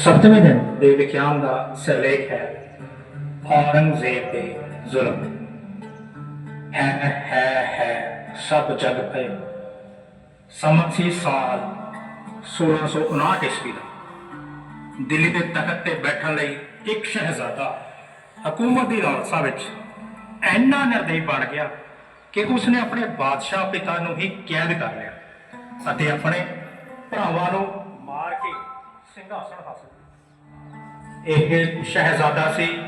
ਸੱਤਵੇਂ ਦਿਨ ਦੇ ਵਿਖਿਆਨ ਦਾ ਸਿਰਲੇਖ ਹੈ, ਔਰੰਗਜ਼ੇਬ ਦੇ ਜ਼ੁਲਮ। ਹੈ ਹੈ ਹੈ, ਸਭ ਜਗ ਭਏ। ਸੰਮਤ ਸਾਲ 1659 ਈਸਵੀ ਦਾ। ਦਿੱਲੀ ਦੇ ਤਖਤ ਤੇ ਬੈਠਣ ਲਈ ਇੱਕ ਸ਼ਹਿਜ਼ਾਦਾ ਹਕੂਮਤ ਦੀ ਲਾਲਸਾ ਵਿੱਚ ਇੰਨਾ ਨਿਰਦਈ ਬਣ ਗਿਆ ਕਿ ਉਸਨੇ ਆਪਣੇ ਬਾਦਸ਼ਾਹ ਪਿਤਾ ਨੂੰ ਹੀ ਕੈਦ ਕਰ ਲਿਆ ਅਤੇ ਆਪਣੇ ਭਰਾਵਾਂ ਨੂੰ ਸਿੰਘਾਸਣ ਹਾਸਲ। ਇਹ ਸ਼ਹਿਜ਼ਾਦਾ ਸੀ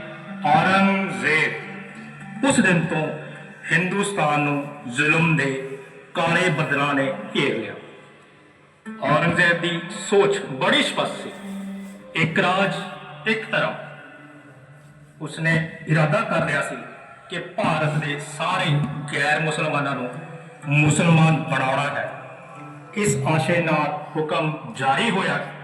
ਔਰੰਗਜ਼ੇਬ ਉਸ ਦਿਨ ਤੋਂ ਹਿੰਦੁਸਤਾਨ ਨੂੰ ਜ਼ੁਲਮ ਦੇ ਕਾਲੇ ਬੱਦਲਾਂ ਨੇ ਘੇਰ ਲਿਆ। ਔਰੰਗਜ਼ੇਬ ਦੀ ਸੋਚ ਬੜੀ ਸਪਸ਼ਟ ਸੀ। ਇੱਕ ਰਾਜ, ਇੱਕ ਧਰਮ। ਉਸਨੇ ਇਰਾਦਾ ਕਰ ਲਿਆ ਸੀ ਕਿ ਭਾਰਤ ਦੇ ਸਾਰੇ ਗੈਰ ਮੁਸਲਮਾਨਾਂ ਨੂੰ ਮੁਸਲਮਾਨ ਬਣਾਉਣਾ ਹੈ। ਇਸ ਆਸ਼ੇ ਨਾਲ ਹੁਕਮ ਜਾਰੀ ਹੋਇਆ।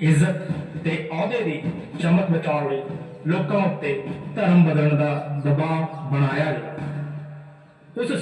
ਇੱਜ਼ਤ ਤੇ ਅਹੁਦੇ ਦੀ ਚਮਕ ਬਚਾਉਣ ਲਈ ਲੋਕਾਂ ਉੱਤੇ ਧਰਮ ਬਦਲਣ ਦਾ ਦਬਾਅ ਬਣਾਇਆ ਗਿਆ। ਉਸ